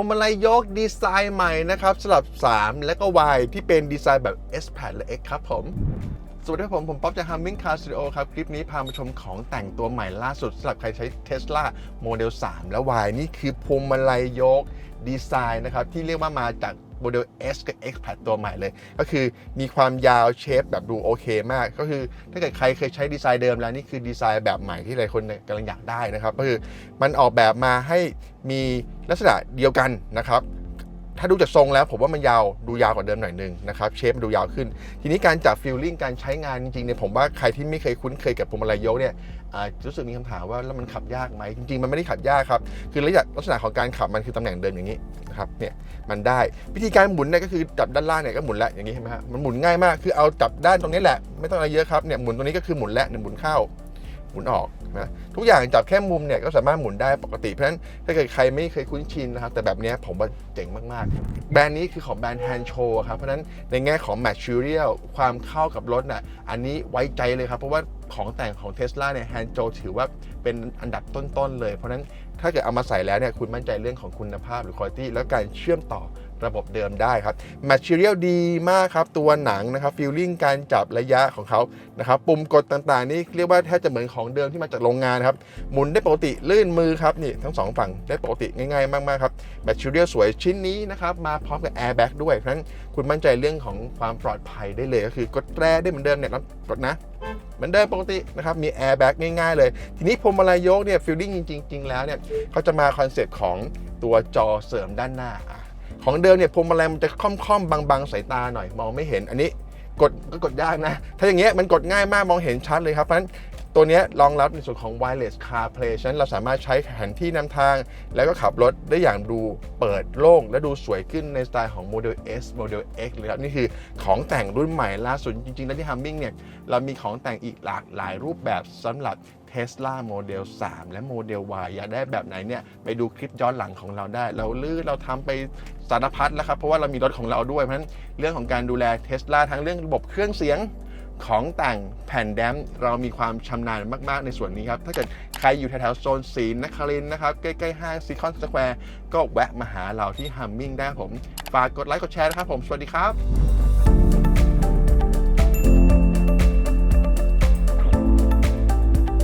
วงมาลัยยกดีไซน์ใหม่นะครับสำหรับ 3 และก็ Y ที่เป็นดีไซน์แบบ S Pad และ X ครับผม สวัสดีครับผม ผมป๊อปจาก Humming Car Studio ครับ คลิปนี้พามาชมของแต่งตัวใหม่ล่าสุดสำหรับใครใช้ Tesla Model 3 และ Y นี่คือพวงมาลัยยกดีไซน์นะครับ ที่เรียกว่ามาจาก โมเดล S กับ X Pad ตัวใหม่เลย ก็คือมีความยาวเชฟแบบดูโอเคมาก ก็คือถ้าเกิดใครเคยใช้ดีไซน์เดิมแล้ว นี่คือดีไซน์แบบใหม่ที่หลายคนกำลังอยากได้นะครับ ก็คือมันออกแบบมาให้มีลักษณะเดียวกันนะครับ ถ้าดูจากทรงแล้วผมว่ามันยาวดูยาวกว่าเดิมหน่อยนึงนะครับเชฟมันดูยาวขึ้น ทีนี้การจับฟิลลิ่งการใช้งานจริงๆเนี่ยผมว่าใครที่ไม่เคยคุ้นเคยกับพวงมาลัยยกเนี่ยรู้สึกมีคำถามว่าแล้วมันขับยากไหมจริงๆ มันไม่ได้ขับยากครับ คือลักษณะลักษณะของการขับมันคือตำแหน่งเดิมอย่างนี้นะครับเนี่ยมันได้วิธีการหมุนเนี่ยก็คือจับด้านล่างเนี่ยก็หมุนแล้วอย่างนี้เห็นไหมฮะมันหมุนง่ายมากคือเอาจับด้านตรงนี้แหละไม่ต้องอะไรเยอะครับเนี่ยหมุนตรงนี้ก็คือหมุนแล้วเนี่ยหมุนเข้า มุนออกนะทุกอย่างจับแค่มุมเนี่ยก็สามารถหมุนได้ปกติเพราะฉะนั้นถ้าเกิดใครไม่เคยคุ้นชินนะครับแต่แบบนี้ผมว่าเจ๋งมากๆ แบรนด์นี้คือของแบรนด์แฮนโชครับเพราะฉะนั้นในแง่ของแมทชิเรียลความเข้ากับรถน่ะอันนี้ไว้ใจเลยครับเพราะว่า ของแต่งของ Tesla เนี่ย Hand Show ถือว่าเป็นอันดับต้น ๆ เลย เพราะฉะนั้นถ้าเกิดเอามาใส่แล้วเนี่ยคุณมั่นใจเรื่องของคุณภาพหรือ quality แล้วการเชื่อมต่อระบบเดิมได้ครับ Material ดีมากครับ ตัวหนังนะครับ feeling การจับระยะของเขานะครับปุ่มกดต่างๆ นี่เรียกว่าแทบจะเหมือนของเดิมที่มาจากโรงงานครับ หมุนได้ปกติลื่นมือครับนี่ทั้งสองฝั่งได้ปกติง่ายๆ มากๆครับ Material สวยชิ้นนี้นะครับ มาพร้อมกับ airbag ด้วยเพราะฉะนั้นคุณมั่นใจเรื่องของความปลอดภัยได้เลยก็คือกดแตรได้เหมือนเดิมเนี่ยแล้วกดนะ เหมือนเดิมปกตินะครับ มีแอร์แบ็กง่ายๆเลย ทีนี้พวงมาลัยยกเนี่ยฟิลลิ่งจริงๆแล้วเนี่ยเขาจะมาคอนเซปต์ของตัวจอเสริมด้านหน้า ของเดิมเนี่ยพวงมาลัยมันจะค่อมๆบางๆสายตาหน่อยมองไม่เห็นอันนี้กดก็กดยากนะ ถ้าอย่างเงี้ยมันกดง่ายมากมองเห็นชัดเลยครับ เพราะฉะนั้น ตัวนี้รองรับในส่วนของ wireless CarPlay ฉะนั้นเราสามารถใช้แผนที่นำทาง แล้วก็ขับรถได้อย่างดูเปิดโล่ง และดูสวยขึ้นในสไตล์ของ Model S Model X เลยครับนี่คือของแต่งรุ่นใหม่ล่าสุดจริงๆ แล้วที่ Humming เนี่ย เรามีของแต่งอีกหลากหลายรูปแบบสำหรับ Tesla Model 3 และ Model Y อยากได้แบบไหนเนี่ย ไปดูคลิปย้อนหลังของเราได้ เราลือเราทำไปสารพัดแล้วครับ เพราะว่าเรามีรถของเราด้วยเพราะฉะนั้นเรื่องของการดูแล Tesla ทั้งเรื่องระบบเครื่องเสียง ของแต่งแผ่นแดมเรามีความชำนาญมากๆในส่วนนี้ครับ ถ้าเกิดใครอยู่แถวๆโซนศรีนครินนะครับ ใกล้ๆห้างซีคอนสแควร์ก็แวะมาหาเราที่ฮัมมิงได้ครับผม ฝากกดไลค์กดแชร์นะครับผม สวัสดีครับ